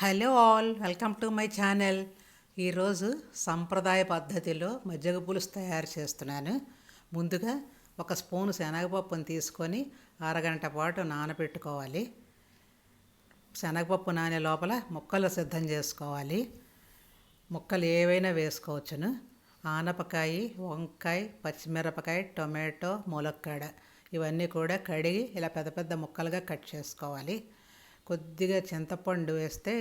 Hello all welcome to my channel. ఈరోజు సంప్రదాయ పద్ధతిలో మజ్జిగ పులుసు తయారు చేస్తున్నాను. ముందుగా ఒక స్పూన్ శనగపప్పును తీసుకొని అరగంట పాటు నానబెట్టుకోవాలి. శనగపప్పు నానే లోపల ముక్కలు సిద్ధం చేసుకోవాలి. ముక్కలు ఏవైనా వేసుకోవచ్చును. ఆనపకాయ వంకాయ పచ్చిమిరపకాయ టొమాటో ములక్కాడ ఇవన్నీ కూడా కడిగి ఇలా పెద్ద పెద్ద ముక్కలుగా కట్ చేసుకోవాలి. కొద్దిగా చింతపండు వేస్తే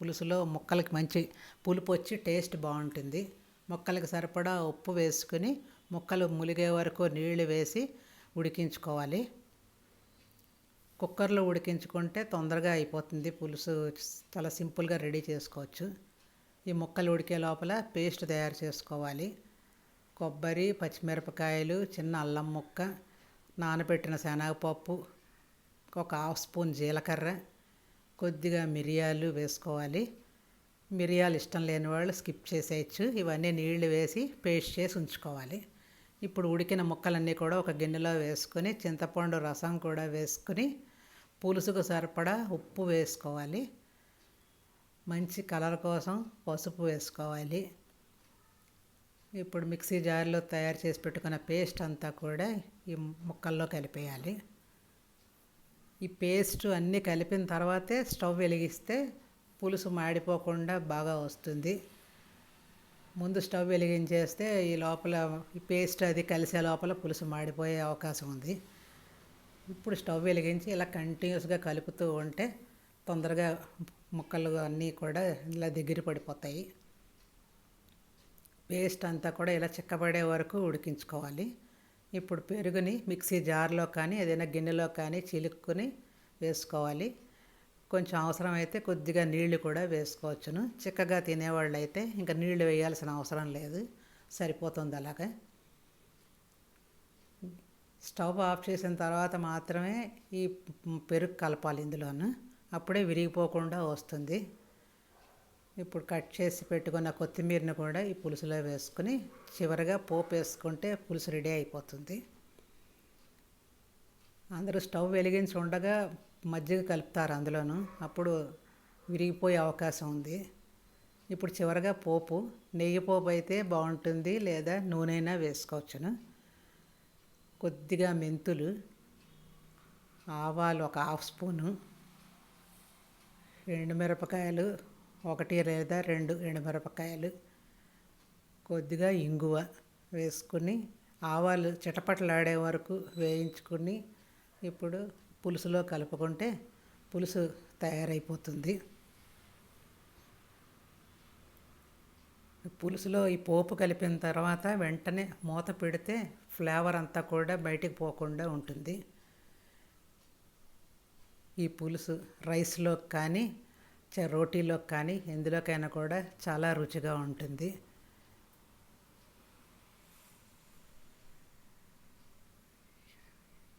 పులుసులో ముక్కలకి మంచి పులుపు వచ్చి టేస్ట్ బాగుంటుంది. ముక్కలకి సరిపడా ఉప్పు వేసుకుని ముక్కలు ములిగే వరకు నీళ్ళు వేసి ఉడికించుకోవాలి. కుక్కర్లో ఉడికించుకుంటే తొందరగా అయిపోతుంది పులుసు. చాలా సింపుల్గా రెడీ చేసుకోవచ్చు. ఈ ముక్కలు ఉడికే లోపల పేస్ట్ తయారు చేసుకోవాలి. కొబ్బరి పచ్చిమిరపకాయలు చిన్న అల్లం ముక్క నానబెట్టిన శనగపప్పు ఒక హాఫ్ స్పూన్ జీలకర్ర కొద్దిగా మిరియాలు వేసుకోవాలి. మిరియాలు ఇష్టం లేని వాళ్ళు స్కిప్ చేసేయచ్చు. ఇవన్నీ నీళ్ళు వేసి పేస్ట్ చేసి ఉంచుకోవాలి. ఇప్పుడు ఉడికిన ముక్కలన్నీ కూడా ఒక గిన్నెలో వేసుకొని చింతపండు రసం కూడా వేసుకొని పులుసుకు సరిపడా ఉప్పు వేసుకోవాలి. మంచి కలర్ కోసం పసుపు వేసుకోవాలి. ఇప్పుడు మిక్సీ జార్లో తయారు చేసి పెట్టుకున్న పేస్ట్ అంతా కూడా ఈ ముక్కల్లో కలిపేయాలి. ఈ పేస్ట్ అన్నీ కలిపిన తర్వాతే స్టవ్ వెలిగిస్తే పులుసు మాడిపోకుండా బాగా వస్తుంది. ముందు స్టవ్ వెలిగించేస్తే ఈ లోపల ఈ పేస్ట్ అది కలిసే లోపల పులుసు మాడిపోయే అవకాశం ఉంది. ఇప్పుడు స్టవ్ వెలిగించి ఇలా కంటిన్యూస్గా కలుపుతూ ఉంటే తొందరగా ముక్కలు అన్నీ కూడా ఇలా దగ్గర పడిపోతాయి. పేస్ట్ అంతా కూడా ఇలా చిక్కబడే వరకు ఉడికించుకోవాలి. ఇప్పుడు పెరుగుని మిక్సీ జార్లో కానీ ఏదైనా గిన్నెలో కానీ చిలుక్కుని వేసుకోవాలి. కొంచెం అవసరమైతే కొద్దిగా నీళ్ళు కూడా వేసుకోవచ్చును. చిక్కగా తినేవాళ్ళు అయితే ఇంకా నీళ్ళు వేయాల్సిన అవసరం లేదు. సరిపోతుంది అలాగే. స్టవ్ ఆఫ్ చేసిన తర్వాత మాత్రమే ఈ పెరుగు కలపాలి ఇందులోను. అప్పుడే విరిగిపోకుండా వస్తుంది. ఇప్పుడు కట్ చేసి పెట్టుకున్న కొత్తిమీరని కూడా ఈ పులుసులో వేసుకుని చివరిగా పోపు వేసుకుంటే పులుసు రెడీ అయిపోతుంది. అందరూ స్టవ్ వెలిగించి ఉండగా మజ్జిగ కలుపుతారు అందులోను. అప్పుడు విరిగిపోయే అవకాశం ఉంది. ఇప్పుడు చివరిగా పోపు. నెయ్యి పోపు అయితే బాగుంటుంది లేదా నూనె వేసుకోవచ్చును. కొద్దిగా మెంతులు ఆవాలు ఒక హాఫ్ స్పూను ఎండుమిరపకాయలు ఒకటి లేదా రెండు ఎండుమిరపకాయలు కొద్దిగా ఇంగువ వేసుకుని ఆవాలు చిటపటలాడే వరకు వేయించుకుని ఇప్పుడు పులుసులో కలుపుకుంటే పులుసు తయారైపోతుంది. పులుసులో ఈ పోపు కలిపిన తర్వాత వెంటనే మూత పెడితే ఫ్లేవర్ అంతా కూడా బయటికి పోకుండా ఉంటుంది. ఈ పులుసు రైస్లో కానీ రోటీలో కానీ ఎందులోకైనా కూడా చాలా రుచిగా ఉంటుంది.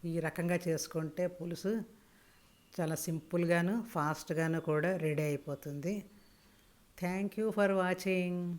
ఈ రకంగా చేసుకుంటే పులుసు చాలా సింపుల్గాను ఫాస్ట్గాను కూడా రెడీ అయిపోతుంది. Thank you for watching.